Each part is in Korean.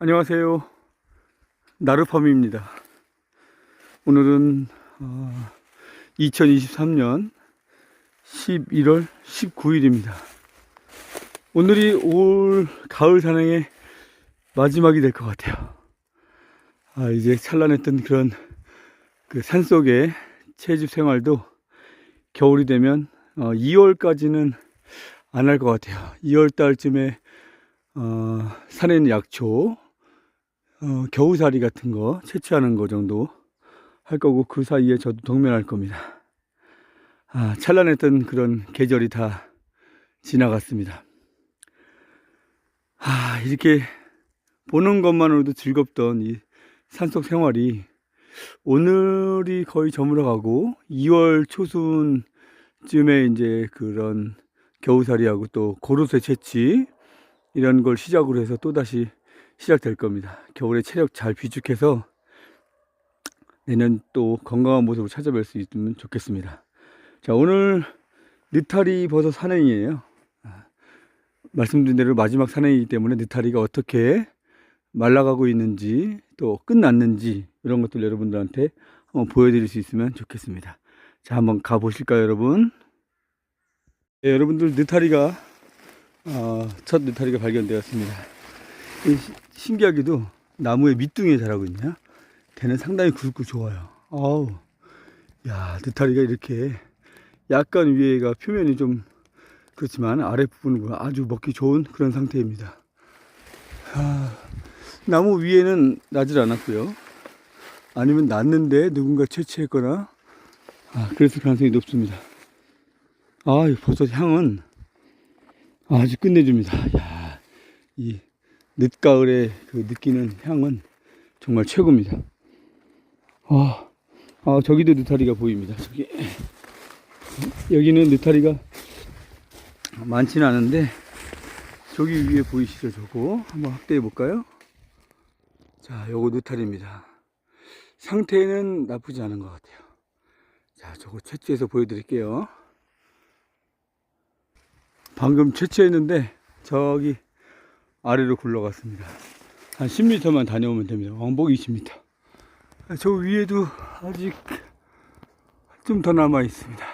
안녕하세요. 나르팜입니다. 오늘은 어, 2023년 11월 19일입니다. 오늘이 올 가을 산행의 마지막이 될 것 같아요. 아, 이제 찬란했던 그런 그 산속의 채집 생활도 겨울이 되면 어, 2월까지는 안 할 것 같아요. 2월 달쯤에 어, 산에 있는 약초, 어, 겨우살이 같은 거 채취하는 거 정도 할 거고 그 사이에 저도 동면할 겁니다. 아, 찬란했던 그런 계절이 다 지나갔습니다. 아, 이렇게 보는 것만으로도 즐겁던 이 산속 생활이 오늘이 거의 저물어가고 2월 초순쯤에 이제 그런 겨우살이하고 또 고로쇠 채취 이런 걸 시작으로 해서 또다시 시작될 겁니다. 겨울에 체력 잘 비축해서 내년 또 건강한 모습을 찾아뵐 수 있으면 좋겠습니다. 자, 오늘 느타리 버섯 산행이에요. 아, 말씀드린 대로 마지막 산행이기 때문에 느타리가 어떻게 말라가고 있는지 또 끝났는지 이런 것들 여러분들한테 한번 보여드릴 수 있으면 좋겠습니다. 자, 한번 가보실까요, 여러분? 네, 여러분들 느타리가 어, 첫 느타리가 발견되었습니다. 신기하게도 나무의 밑둥에 자라고 있냐? 걔는 상당히 굵고 좋아요. 아우, 야, 느타리가 이렇게 약간 위에가 표면이 좀 그렇지만 아랫부분은 아주 먹기 좋은 그런 상태입니다. 아, 나무 위에는 나질 않았고요. 아니면 났는데 누군가 채취했거나 아, 그랬을 가능성이 높습니다. 아, 이 버섯 향은 아주 끝내줍니다. 야, 이 늦가을에 그 느끼는 향은 정말 최고입니다. 아, 아 저기도 느타리가 보입니다. 저기 여기는 느타리가 많지는 않은데 저기 위에 보이시죠? 저거 한번 확대해 볼까요? 자, 요거 느타리입니다. 상태는 나쁘지 않은 것 같아요. 자, 저거 채취해서 보여드릴게요. 방금 채취했는데 저기 아래로 굴러갔습니다. 한 10m만 다녀오면 됩니다. 왕복 20m. 저 위에도 아직 좀 더 남아 있습니다.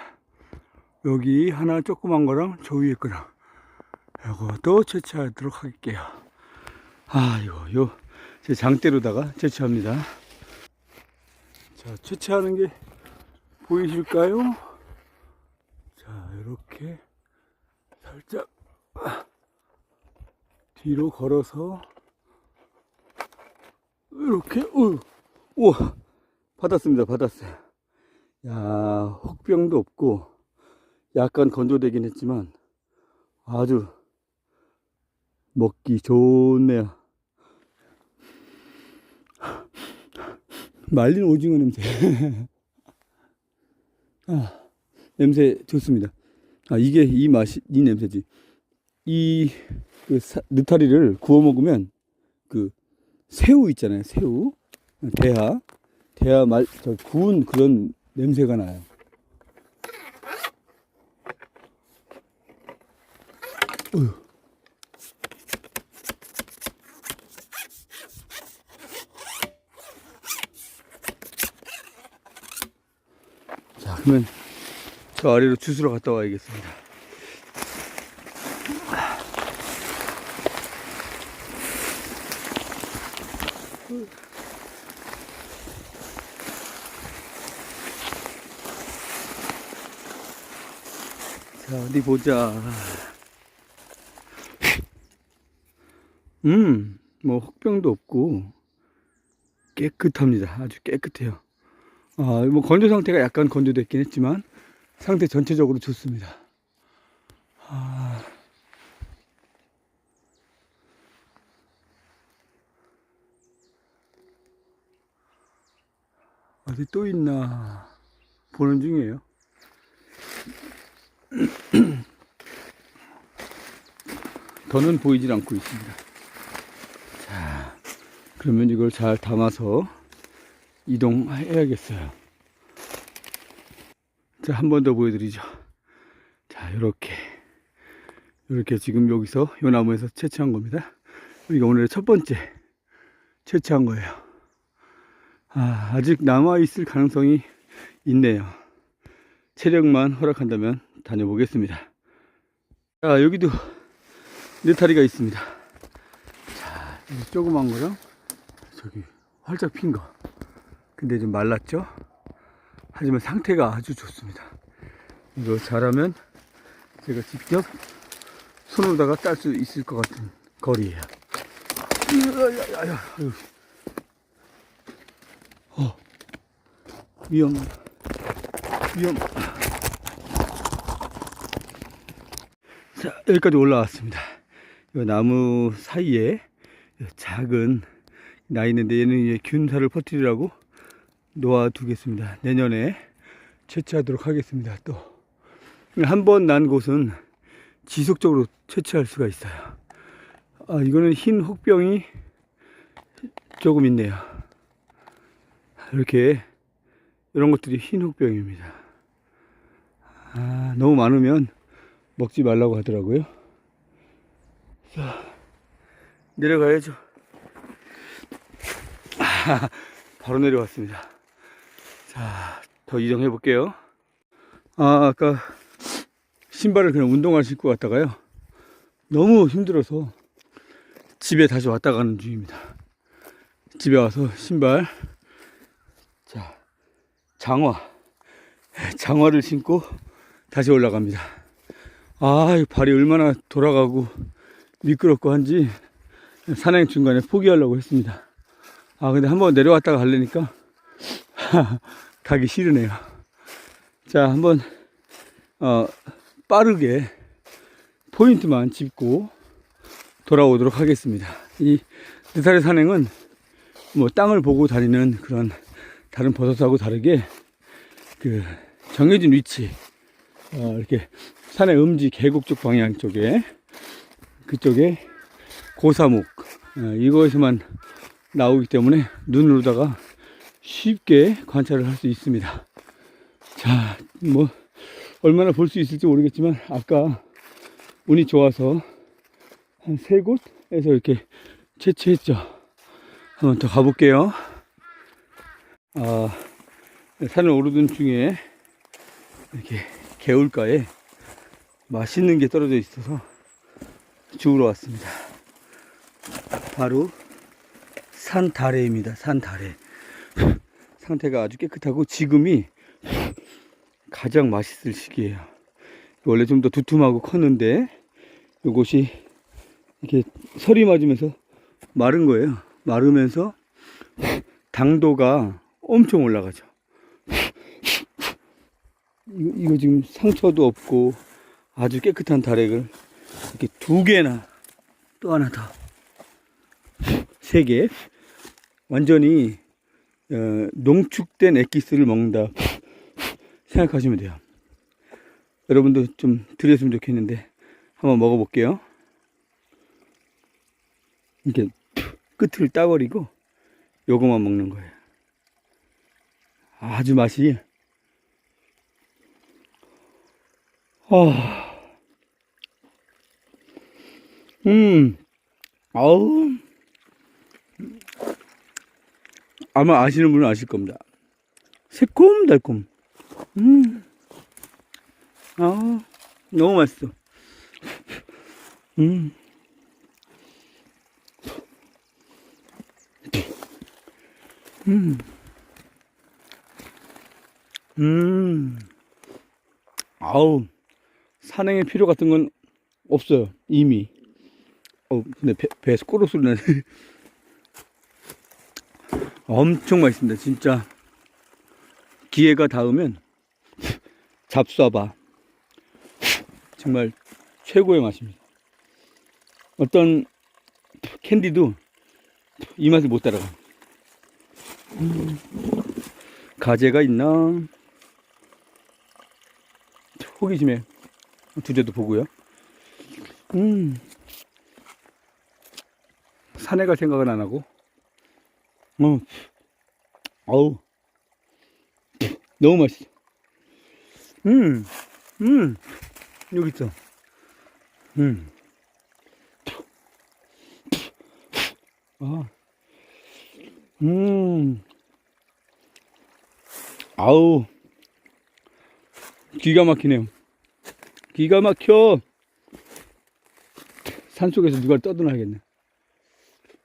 여기 하나 조그만 거랑 저 위에 거랑 이것도 채취하도록 할게요. 아, 이거 요 제 장대로다가 채취합니다. 자, 채취하는 게 보이실까요? 자, 이렇게 살짝 뒤로 걸어서 이렇게 우, 우와 받았습니다 받았어요. 야 혹병도 없고 약간 건조되긴 했지만 아주 먹기 좋네요. 말린 오징어 냄새. 아 냄새 좋습니다. 아, 이게 이 맛이, 이 냄새지. 이, 그, 사- 느타리를 구워 먹으면, 그, 새우 있잖아요, 새우. 대하. 대하 말, 저, 구운 그런 냄새가 나요. 어휴. 자, 그러면 저 아래로 주스러 갔다 와야겠습니다. 자, 어디 보자. 음, 뭐, 혹병도 없고, 깨끗합니다. 아주 깨끗해요. 아, 뭐, 건조 상태가 약간 건조됐긴 했지만, 상태 전체적으로 좋습니다. 아, 어디 또 있나 보는 중이에요. 더는 보이질 않고 있습니다. 자, 그러면 이걸 잘 담아서 이동해야겠어요. 자, 한 번 더 보여드리죠. 자, 요렇게. 요렇게 지금 여기서 요 나무에서 채취한 겁니다. 여기가 오늘의 첫 번째 채취한 거예요. 아, 아직 남아있을 가능성이 있네요. 체력만 허락한다면 다녀보겠습니다. 자, 여기도 느타리가 있습니다. 자, 이 조그만 거랑 저기 활짝 핀 거. 근데 좀 말랐죠? 하지만 상태가 아주 좋습니다. 이거 잘하면 제가 직접 손으로다가 딸 수 있을 것 같은 거리예요. 야야야야, 아유. 위험, 위험. 자, 여기까지 올라왔습니다. 이 나무 사이에 작은 나 있는데 얘는 이제 균사를 퍼뜨리라고 놓아 두겠습니다. 내년에 채취하도록 하겠습니다. 또 한 번 난 곳은 지속적으로 채취할 수가 있어요. 아, 이거는 흰 혹병이 조금 있네요. 이렇게 이런 것들이 흰 혹병입니다. 아, 너무 많으면 먹지 말라고 하더라고요. 자, 내려가야죠. 아, 바로 내려왔습니다. 자, 더 이동해 볼게요. 아, 아까 신발을 그냥 운동화 신고 갔다가요. 너무 힘들어서 집에 다시 왔다 가는 중입니다. 집에 와서 신발, 자, 장화, 장화를 신고 다시 올라갑니다. 아, 이 발이 얼마나 돌아가고 미끄럽고 한지 산행 중간에 포기하려고 했습니다. 아, 근데 한번 내려왔다가 가려니까 가기 싫으네요. 자, 한번, 어, 빠르게 포인트만 짚고 돌아오도록 하겠습니다. 이 느타리 산행은 뭐 땅을 보고 다니는 그런 다른 버섯하고 다르게 그 정해진 위치, 어, 이렇게 산의 음지 계곡 쪽 방향 쪽에 그쪽에 고사목 어, 이거에서만 나오기 때문에 눈으로다가 쉽게 관찰을 할 수 있습니다. 자, 뭐 얼마나 볼 수 있을지 모르겠지만 아까 운이 좋아서 한 세 곳에서 이렇게 채취했죠. 한번 더 가볼게요. 아, 산을 오르던 중에 이렇게 개울가에 맛있는 게 떨어져 있어서 주우러 왔습니다. 바로 산 다래입니다. 산 다래. 상태가 아주 깨끗하고 지금이 가장 맛있을 시기예요. 원래 좀 더 두툼하고 컸는데 이것이 이렇게 설이 맞으면서 마른 거예요. 마르면서 당도가 엄청 올라가죠. 이거, 이거 지금 상처도 없고 아주 깨끗한 다래를 이렇게 두 개나 또 하나 더 세 개 완전히 어, 농축된 엑기스를 먹는다 생각하시면 돼요. 여러분도 좀 드렸으면 좋겠는데 한번 먹어볼게요. 이렇게 끝을 따버리고 요거만 먹는 거예요. 아주 맛이 아, 음, 아우, 아마 아시는 분은 아실 겁니다. 새콤달콤. 음, 아, 너무 맛있어. 음. 음. 음. 아우. 산행의 필요 같은 건 없어요. 이미. 어, 근데 배, 배에서 꼬르 소리 나네. 엄청 맛있습니다. 진짜. 기회가 닿으면 잡숴봐. 정말 최고의 맛입니다. 어떤 캔디도 이 맛을 못 따라가. 음, 가재가 있나? 호기심에 두제도 보고요. 음, 산에 갈 생각은 안 하고, 어, 어우, 너무 맛있어. 음, 음, 여기 있어. 음. 아, 음. 아우. 기가 막히네요. 기가 막혀. 산 속에서 누가 떠드나야겠네.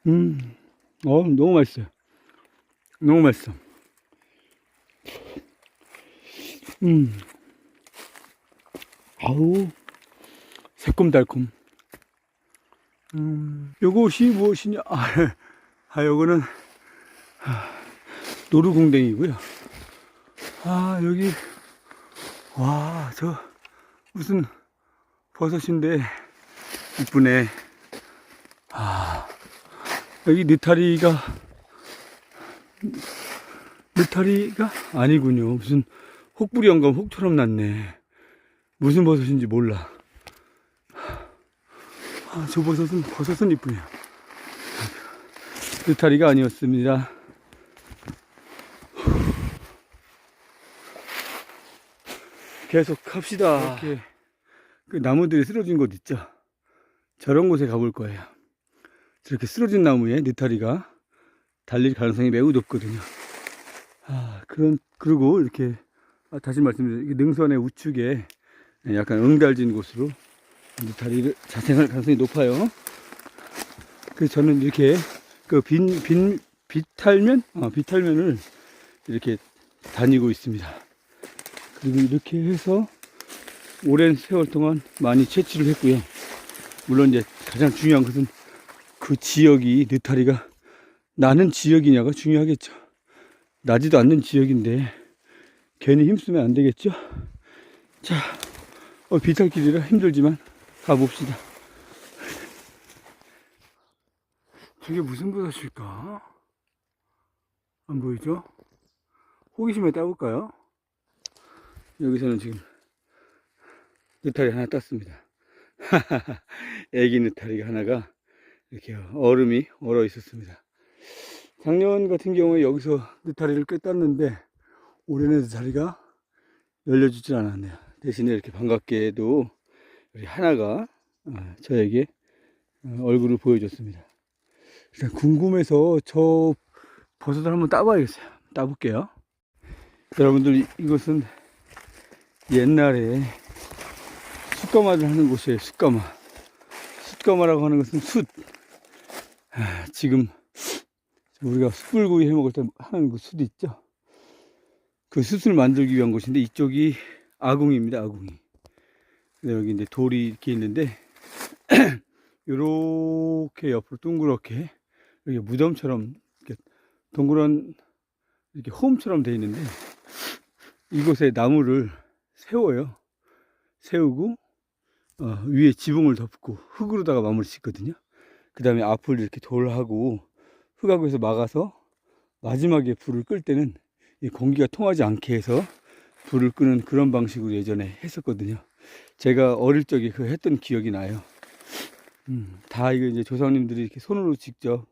음. 어, 너무 맛있어요. 너무 맛있어. 음. 아우. 새콤달콤. 음. 요것이 무엇이냐? 아, 아 요거는 아, 노루궁뎅이고요. 아, 여기, 와, 저, 무슨 버섯인데, 이쁘네. 아, 여기 느타리가, 느타리가 아니군요. 무슨 혹부리 영감 혹처럼 났네. 무슨 버섯인지 몰라. 아, 저 버섯은, 버섯은 이쁘네요. 느타리가 아니었습니다. 계속 갑시다. 이렇게 그 나무들이 쓰러진 곳 있죠. 저런 곳에 가볼 거예요. 저렇게 쓰러진 나무에 느타리가 달릴 가능성이 매우 높거든요. 아, 그런, 그리고 이렇게, 아, 다시 말씀드리면, 능선의 우측에 약간 응달진 곳으로 느타리를 자생할 가능성이 높아요. 그래서 저는 이렇게 그 빈, 빈, 비탈면? 아, 비탈면을 이렇게 다니고 있습니다. 그리고 이렇게 해서 오랜 세월 동안 많이 채취를 했고요. 물론 이제 가장 중요한 것은 그 지역이 느타리가 나는 지역이냐가 중요하겠죠. 나지도 않는 지역인데 괜히 힘쓰면 안 되겠죠. 자, 어, 비탈길이라 힘들지만 가봅시다. 저게 무슨 버섯일까? 안 보이죠? 호기심에 따볼까요? 여기서는 지금 느타리 하나 땄습니다. 애기 느타리가 하나가 이렇게 얼음이 얼어 있었습니다. 작년 같은 경우에 여기서 느타리를 꽤 땄는데 올해는 느타리가 열려주질 않았네요. 대신에 이렇게 반갑게도 우리 하나가 어, 저에게 어, 얼굴을 보여줬습니다. 일단 궁금해서 저 버섯을 한번 따봐야겠어요. 따볼게요. 여러분들 이- 이것은 옛날에 숯가마를 하는 곳이에요. 숯가마. 숯가마라고 하는 것은 숯. 아, 지금 우리가 숯불구이 해 먹을 때 하는 그숯 있죠. 그 숯을 만들기 위한 곳인데 이쪽이 아궁입니다. 아궁이. 여기 이제 돌이 이렇게 있는데 이렇게 옆으로 둥그렇게 이렇게 무덤처럼 이렇게 동그란 이렇게 홈처럼 돼 있는데 이곳에 나무를 세워요. 세우고 어, 위에 지붕을 덮고 흙으로다가 마무리 짓거든요. 그 다음에 앞을 이렇게 돌하고 흙하고 해서 막아서 마지막에 불을 끌 때는 이 공기가 통하지 않게 해서 불을 끄는 그런 방식으로 예전에 했었거든요. 제가 어릴 적에 그 했던 기억이 나요. 음, 다 이거 이제 조상님들이 이렇게 손으로 직접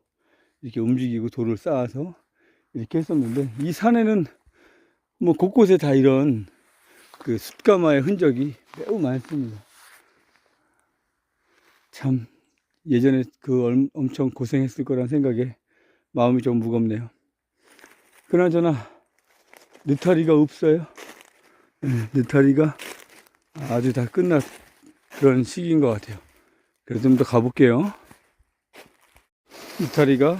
이렇게 움직이고 돌을 쌓아서 이렇게 했었는데 이 산에는 뭐 곳곳에 다 이런 그 숯가마의 흔적이 매우 많습니다. 참 예전에 그 얼- 엄청 고생했을 거란 생각에 마음이 좀 무겁네요. 그나저나 느타리가 없어요. 네, 느타리가 아주 다 끝난 그런 시기인 것 같아요. 그래서 좀 더 가볼게요. 느타리가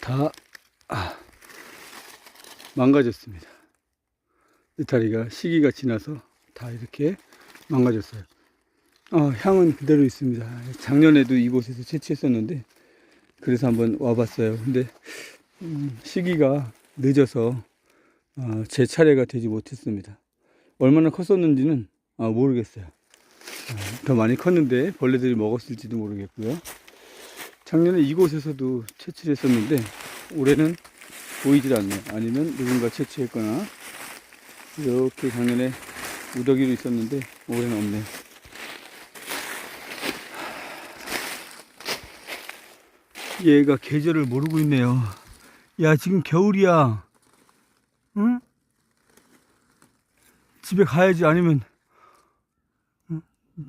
다 아, 망가졌습니다. 느타리가 시기가 지나서 다 이렇게 망가졌어요. 어, 향은 그대로 있습니다. 작년에도 이곳에서 채취했었는데 그래서 한번 와봤어요. 근데 음, 시기가 늦어서 어, 제 차례가 되지 못했습니다. 얼마나 컸었는지는 아, 모르겠어요. 어, 더 많이 컸는데 벌레들이 먹었을지도 모르겠고요. 작년에 이곳에서도 채취를 했었는데 올해는 보이질 않네요. 아니면 누군가 채취했거나 이렇게 작년에 우더기로 있었는데 올해는 없네요. 얘가 계절을 모르고 있네요. 야, 지금 겨울이야. 응? 집에 가야지. 아니면, 응?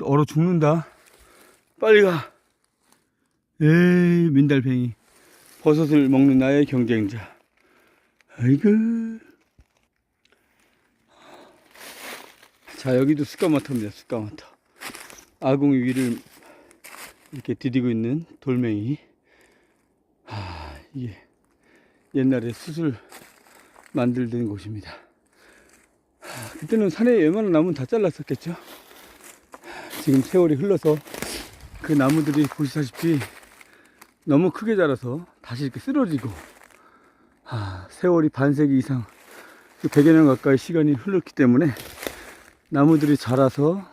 얼어 죽는다. 빨리 가. 에이, 민달팽이. 버섯을 먹는 나의 경쟁자. 아이고. 자, 여기도 스카마터입니다. 스카마터. 아궁이 위를 이렇게 디디고 있는 돌멩이. 아, 이게 옛날에 수술 만들던 곳입니다. 하, 그때는 산에 웬만한 나무는 다 잘랐었겠죠. 지금 세월이 흘러서 그 나무들이 보시다시피 너무 크게 자라서 다시 이렇게 쓰러지고 아, 세월이 반세기 이상 100여 년 가까이 시간이 흘렀기 때문에 나무들이 자라서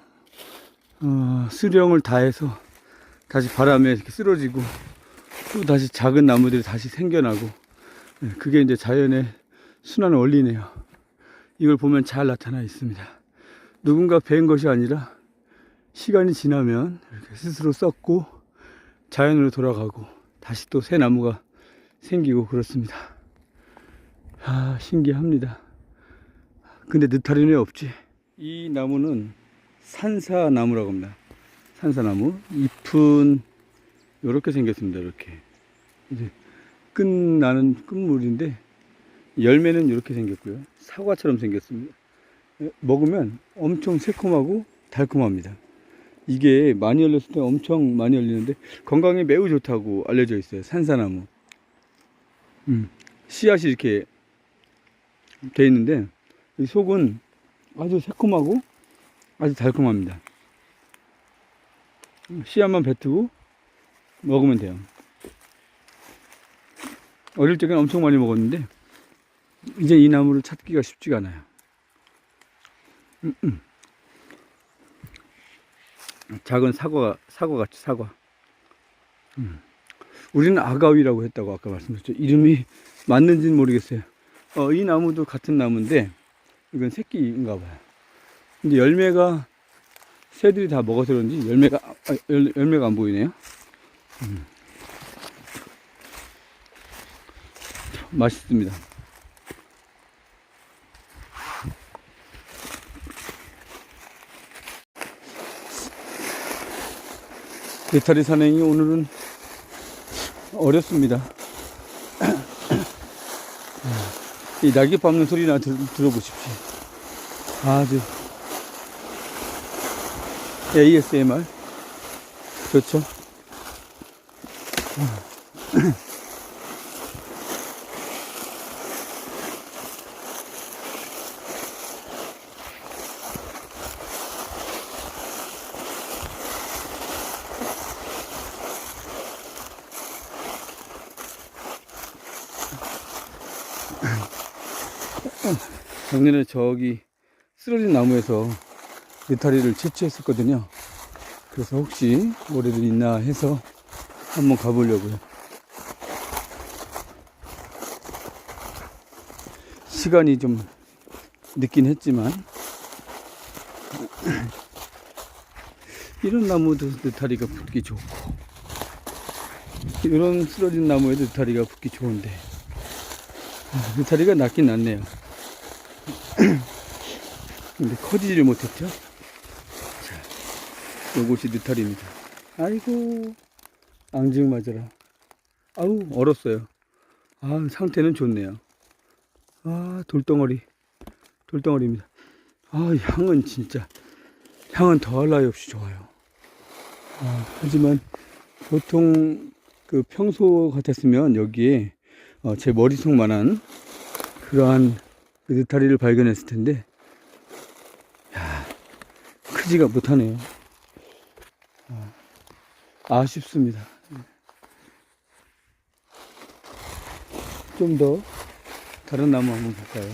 어, 수령을 다해서 다시 바람에 이렇게 쓰러지고 또 다시 작은 나무들이 다시 생겨나고 네, 그게 이제 자연의 순환 원리네요. 이걸 보면 잘 나타나 있습니다. 누군가 배운 것이 아니라 시간이 지나면 이렇게 스스로 썩고 자연으로 돌아가고 다시 또 새 나무가 생기고 그렇습니다. 아, 신기합니다. 근데 느타리는 왜 없지? 이 나무는 산사나무라고 합니다. 산사나무. 잎은 이렇게 생겼습니다. 이렇게. 이제 끝나는 끝물인데 열매는 이렇게 생겼고요. 사과처럼 생겼습니다. 예, 먹으면 엄청 새콤하고 달콤합니다. 이게 많이 열렸을 때 엄청 많이 열리는데 건강에 매우 좋다고 알려져 있어요. 산사나무. 음, 씨앗이 이렇게 돼 있는데 이 속은 아주 새콤하고 아주 달콤합니다. 씨앗만 뱉고 먹으면 돼요. 어릴 적엔 엄청 많이 먹었는데 이제 이 나무를 찾기가 쉽지가 않아요. 음, 음. 작은 사과, 사과 같이 사과. 음. 우리는 아가위라고 했다고 아까 말씀드렸죠. 이름이 맞는지는 모르겠어요. 어, 이 나무도 같은 나무인데, 이건 새끼인가 봐요. 근데 열매가, 새들이 다 먹어서 그런지 열매가, 아, 열, 열매가 안 보이네요. 음. 맛있습니다. 배터리 산행이 오늘은 어렵습니다. 이 낙엽 밟는 소리나 들, 들어보십시오. 아주 ASMR 좋죠? 작년에 저기 쓰러진 나무에서 느타리를 채취했었거든요. 그래서 혹시 올해도 있나 해서 한번 가보려고요. 시간이 좀 늦긴 했지만 이런 나무도 느타리가 붙기 좋고 이런 쓰러진 나무에도 느타리가 붙기 좋은데 아, 느타리가 낫긴 낫네요. 근데 커지지를 못했죠. 자, 요것이 느타리입니다. 아이고, 앙증 맞아라. 아우, 얼었어요. 아, 상태는 좋네요. 아, 돌덩어리. 돌덩어리입니다. 아, 향은 진짜, 향은 더할 나위 없이 좋아요. 아, 하지만 보통 그 평소 같았으면 여기에 어, 제 머리속만한 그러한 그 느타리를 발견했을 텐데, 야, 크지가 못하네요. 아, 아쉽습니다. 좀 더 다른 나무 한번 볼까요?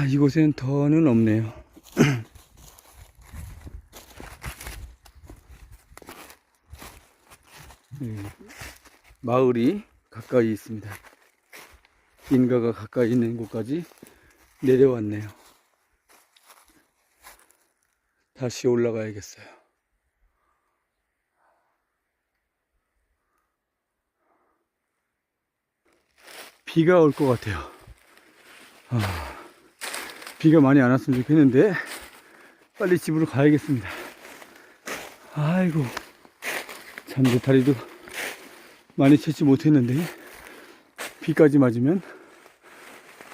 아, 이곳엔 더는 없네요. 예, 마을이 가까이 있습니다. 인가가 가까이 있는 곳까지 내려왔네요. 다시 올라가야겠어요. 비가 올 것 같아요. 아, 비가 많이 안 왔으면 좋겠는데, 빨리 집으로 가야겠습니다. 아이고, 참, 내 다리도 많이 채지 못했는데, 비까지 맞으면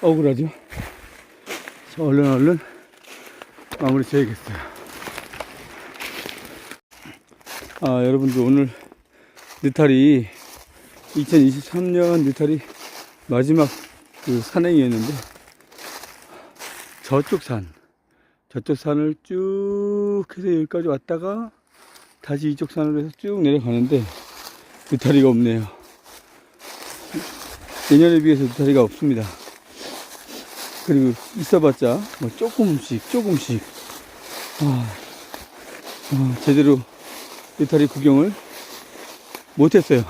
억울하죠. 자, 얼른 얼른 마무리 지어야겠어요. 아, 여러분들 오늘 느타리 2023년 느타리 마지막 그 산행이었는데 저쪽 산 저쪽 산을 쭉 해서 여기까지 왔다가 다시 이쪽 산으로 해서 쭉 내려가는데 느타리가 없네요. 예년에 비해서 느타리가 없습니다. 그리고 있어봤자 뭐 조금씩 조금씩 아, 아, 제대로 느타리 구경을 못했어요.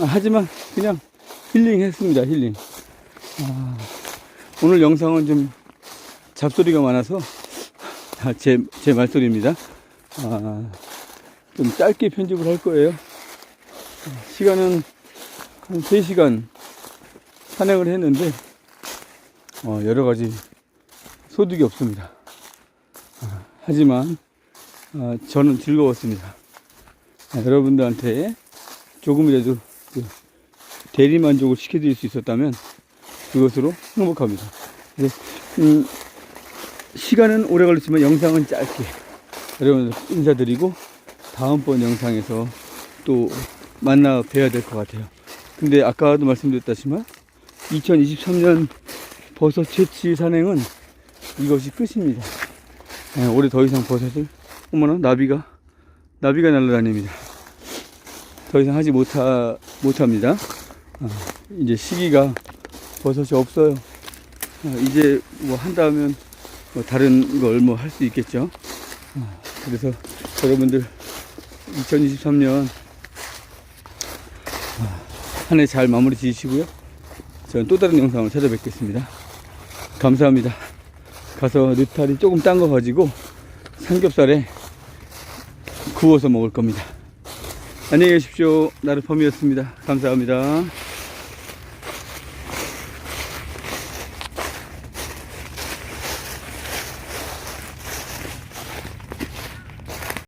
아, 하지만 그냥 힐링 했습니다. 힐링. 아, 오늘 영상은 좀 잡소리가 많아서 아, 제, 제 말소리입니다. 아, 좀 짧게 편집을 할 거예요. 아, 시간은 한 3시간 산행을 했는데 어, 여러 가지 소득이 없습니다. 아, 하지만 아, 저는 즐거웠습니다. 아, 여러분들한테 조금이라도 그 대리 만족을 시켜드릴 수 있었다면 그것으로 행복합니다. 네, 음, 시간은 오래 걸렸지만 영상은 짧게 여러분들 인사드리고 다음번 영상에서 또 만나 뵈야 될 것 같아요. 근데 아까도 말씀드렸다시만 2023년 버섯 채취 산행은 이것이 끝입니다. 네, 올해 더 이상 버섯을 어머나 나비가 나비가 날아다닙니다. 더 이상 하지 못하 못합니다. 아, 이제 시기가 버섯이 없어요. 아, 이제 뭐 한다면 뭐 다른 걸 뭐 할 수 있겠죠. 아, 그래서 여러분들 2023년 한 해 잘 마무리 지으시고요. 저는 또 다른 영상을 찾아뵙겠습니다. 감사합니다. 가서 느타리 조금 딴 거 가지고 삼겹살에 구워서 먹을 겁니다. 안녕히 계십시오. 나르펌이었습니다. 감사합니다.